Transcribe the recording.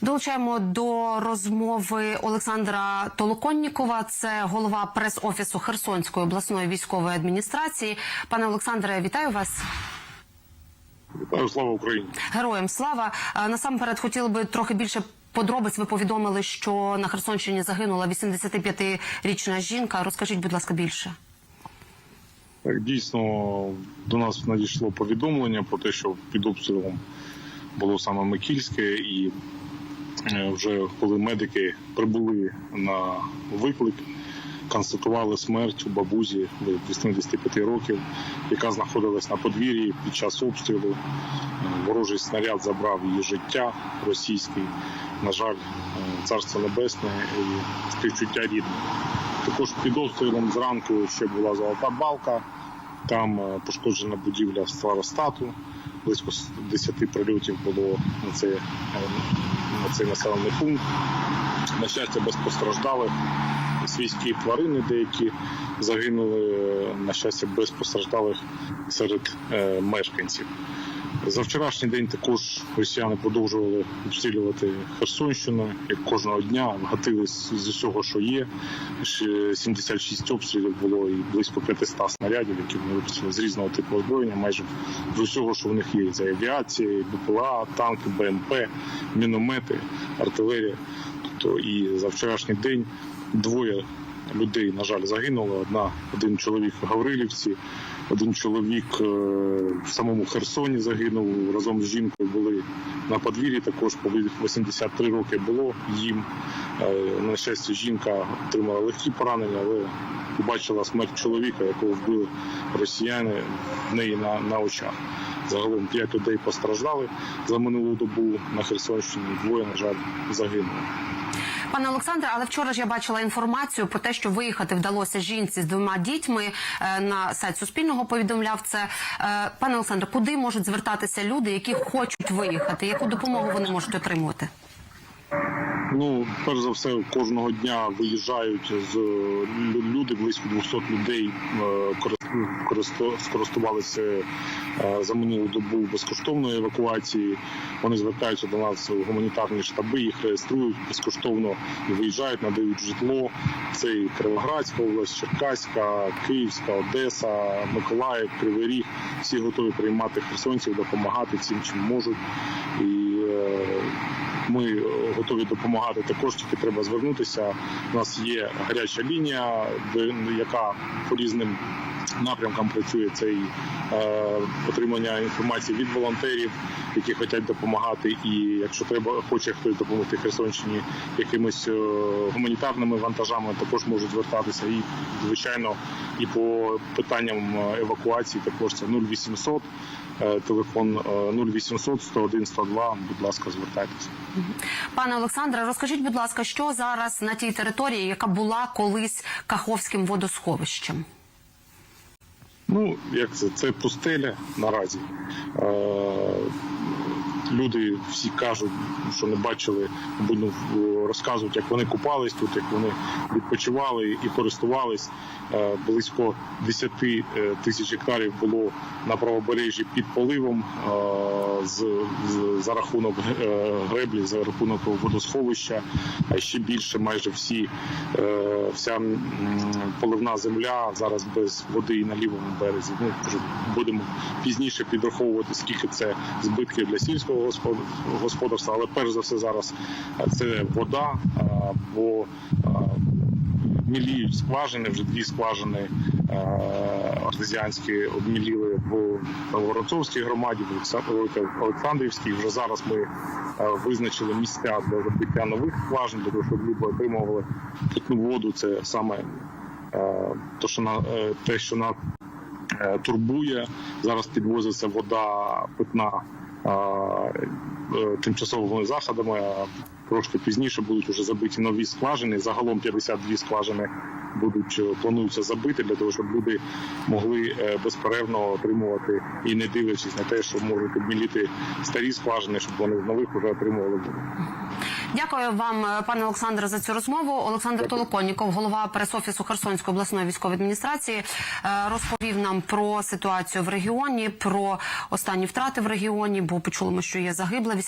Долучаємо до розмови Олександра Толоконнікова, це голова прес-офісу Херсонської обласної військової адміністрації. Пане Олександре, вітаю вас. Вітаю, слава Україні! Героям слава. Насамперед хотіли би трохи більше подробиць. Ви повідомили, що на Херсонщині загинула 85-річна жінка. Розкажіть, будь ласка, більше. Так, дійсно до нас надійшло повідомлення про те, що під обстрілом було саме Микільське, і вже коли медики прибули на виклик, констатували смерть у бабузі 85 років, яка знаходилась на подвір'ї під час обстрілу. Е, Ворожий снаряд забрав її життя російський. На жаль, е, царство небесне і співчуття рідних. Також під обстрілом зранку ще була золота балка. Там е, пошкоджена будівля старостату. Близько 10 прильотів було на цей, е, на цей населений пункт. На щастя, без постраждалих. Свійські тварини деякі загинули, на щастя, без постраждалих серед е, мешканців. За вчорашній день також росіяни продовжували обстрілювати Херсонщину, як кожного дня гатили з усього, що є. Ще 76 обстрілів було і близько 500 снарядів, які вони випустили з різного типу озброєння, майже з усього, що в них є. Це авіація, БПЛА, танки, БМП, міномети, артилерія. Тобто і за вчорашній день двоє людей, на жаль, загинуло. Одна один чоловік в Гаврилівці, один чоловік е, в самому Херсоні загинув. Разом з жінкою були на подвір'ї. Також по 83 роки було їм. Е, На щастя, жінка отримала легкі поранення, але побачила смерть чоловіка, якого вбили росіяни в неї на, на очах. Загалом п'ять людей постраждали за минулу добу на Херсонщині. Двоє, на жаль, загинули. Пане Олександре, але вчора ж я бачила інформацію про те, що виїхати вдалося жінці з двома дітьми Е, на сайт Суспільного. Повідомляв це. Е, Пане Олександре, куди можуть звертатися люди, які хочуть виїхати? Яку допомогу вони можуть отримувати? Ну, перш за все, кожного дня виїжджають з люди, близько 200 людей е, скористувалися е, за минулу добу безкоштовної евакуації. Вони звертаються до нас у гуманітарні штаби, їх реєструють безкоштовно і виїжджають, надають житло. Це і Кривоградська область, Черкаська, Київська, Одеса, Миколаїв, Кривий Ріг. Всі готові приймати херсонців, допомагати всім, чим можуть. І е, ми е, готові допомагати також, тільки треба звернутися. У нас є гаряча лінія, яка по різним напрямкам працює. Це е, отримання інформації від волонтерів, які хочуть допомагати. І якщо треба, хоче хтось допомогти Херсонщині якимись е, гуманітарними вантажами, також можуть звертатися. І звичайно, і по питанням е, евакуації також це 0800, е, телефон е, 0800 101 102, Будь ласка, звертайтеся. Пане Олександре, розкажіть, будь ласка, що зараз на тій території, яка була колись Каховським водосховищем? Ну, як це? Це пустеля наразі. Е, люди всі кажуть, що не бачили, або, ну, розказують, як вони купались тут, як вони відпочивали і користувались. Е, близько 10 е, тисяч гектарів було на правобережжі під поливом е, з, за рахунок е, греблі, за рахунок водосховища, а ще більше майже всі е, вся поливна земля зараз без води і на лівому березі. Ну будемо пізніше підраховувати, скільки це збитків для сільського господ- господарства, але перш за все зараз це вода, бо міліють скважини, вже дві скважини артезіанські обміліли в Воронцовській громаді, в Олександрівській. Вже зараз ми визначили місця для забиття нових скважин, для того, щоб люди отримували питну воду. Це саме то, що на е, те, що нас е, турбує. Зараз підвозиться вода питна тимчасовими заходами. Трошки пізніше будуть вже забиті нові скважини. Загалом 52 скважини будуть е, плануються забити для того, щоб люди могли е, безперервно отримувати і не дивлячись на те, що можуть обміліти старі скважини, щоб вони нових вже отримували. Дякую вам, е, пане Олександре, за цю розмову. Олександр Толоконніков, голова прес-офісу Херсонської обласної військової адміністрації, е, розповів нам про ситуацію в регіоні, про останні втрати в регіоні. Бо почули ми, що є загибла